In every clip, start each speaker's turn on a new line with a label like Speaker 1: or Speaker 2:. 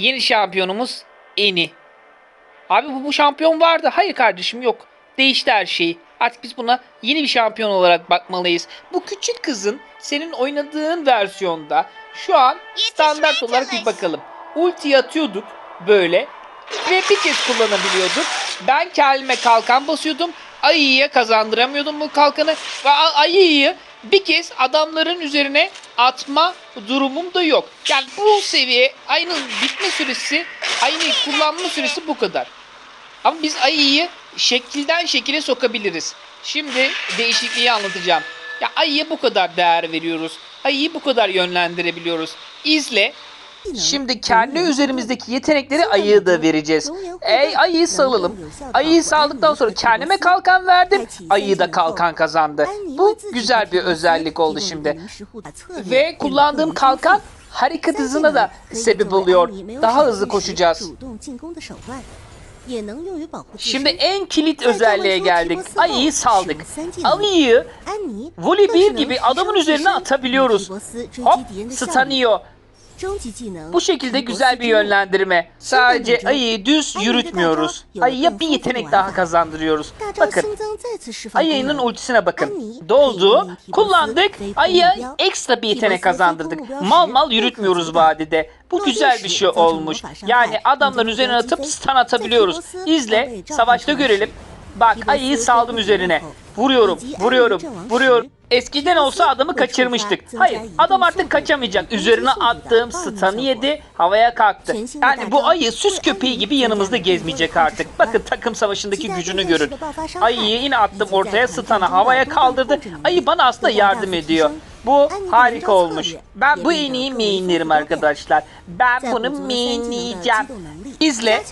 Speaker 1: Yeni şampiyonumuz Eni. Abi bu, bu şampiyon vardı. Hayır kardeşim yok. Değişti her şey. Artık biz buna yeni bir şampiyon olarak bakmalıyız. Bu küçük kızın senin oynadığın versiyonda şu an standart olarak bir bakalım. Ulti atıyorduk böyle ve bir kez kullanabiliyorduk. Ben kendime kalkan basıyordum. Ayıya kazandıramıyordum bu kalkanı. Ve ayıyı bir kez adamların üzerine atma durumum da yok. Yani bu seviye ayının bitme süresi, ayının kullanma süresi bu kadar. Ama biz ayıyı şekilden şekile sokabiliriz. Şimdi değişikliği anlatacağım. Ya ayıya bu kadar değer veriyoruz. Ayıyı bu kadar yönlendirebiliyoruz. İzle. Şimdi kendi üzerimizdeki yetenekleri ayıya da vereceğiz. Ey ayıyı salalım. Ayıyı saldıktan sonra kendime kalkan verdim. Ayı da kalkan kazandı. Bu güzel bir özellik oldu şimdi. Ve kullandığım kalkan hareket hızına da sebep oluyor. Daha hızlı koşacağız. Şimdi en kilit özelliğe geldik. Ayıyı saldık. Ayıyı Voli 1 gibi adamın üzerine atabiliyoruz. Hop stanıyor. Bu şekilde güzel bir yönlendirme. Sadece ayıyı düz yürütmüyoruz. Ayıya bir yetenek daha kazandırıyoruz. Bakın ayının ultisine bakın. Doldu, kullandık, ayıya ekstra bir yetenek kazandırdık. Mal mal yürütmüyoruz vadide. Bu güzel bir şey olmuş. Yani adamların üzerine atıp stun atabiliyoruz. İzle, savaşta görelim. Bak ayıyı saldım üzerine. Vuruyorum, vuruyorum, vuruyorum. Eskiden olsa adamı kaçırmıştık. Hayır, adam artık kaçamayacak. Üzerine attığım stun'ı yedi, havaya kalktı. Yani bu ayı süs köpeği gibi yanımızda gezmeyecek artık. Bakın takım savaşındaki gücünü görün. Ayıyı yine attım ortaya, stun'ı havaya kaldırdı. Ayı bana aslında yardım ediyor. Bu harika olmuş. Ben bu en iyi mainlerim arkadaşlar. Ben bunu mainleyeceğim. İzle.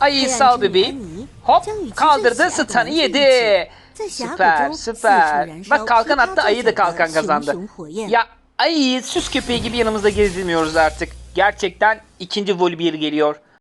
Speaker 1: Ayıyı sal bebeğim. Hop kaldırdı stun'ı yedi. Süper süper. Bak kalkan attı ayı da kalkan kazandı. Ya ayıyı süs köpeği gibi yanımızda gezdirmiyoruz artık. Gerçekten ikinci voli bir geliyor.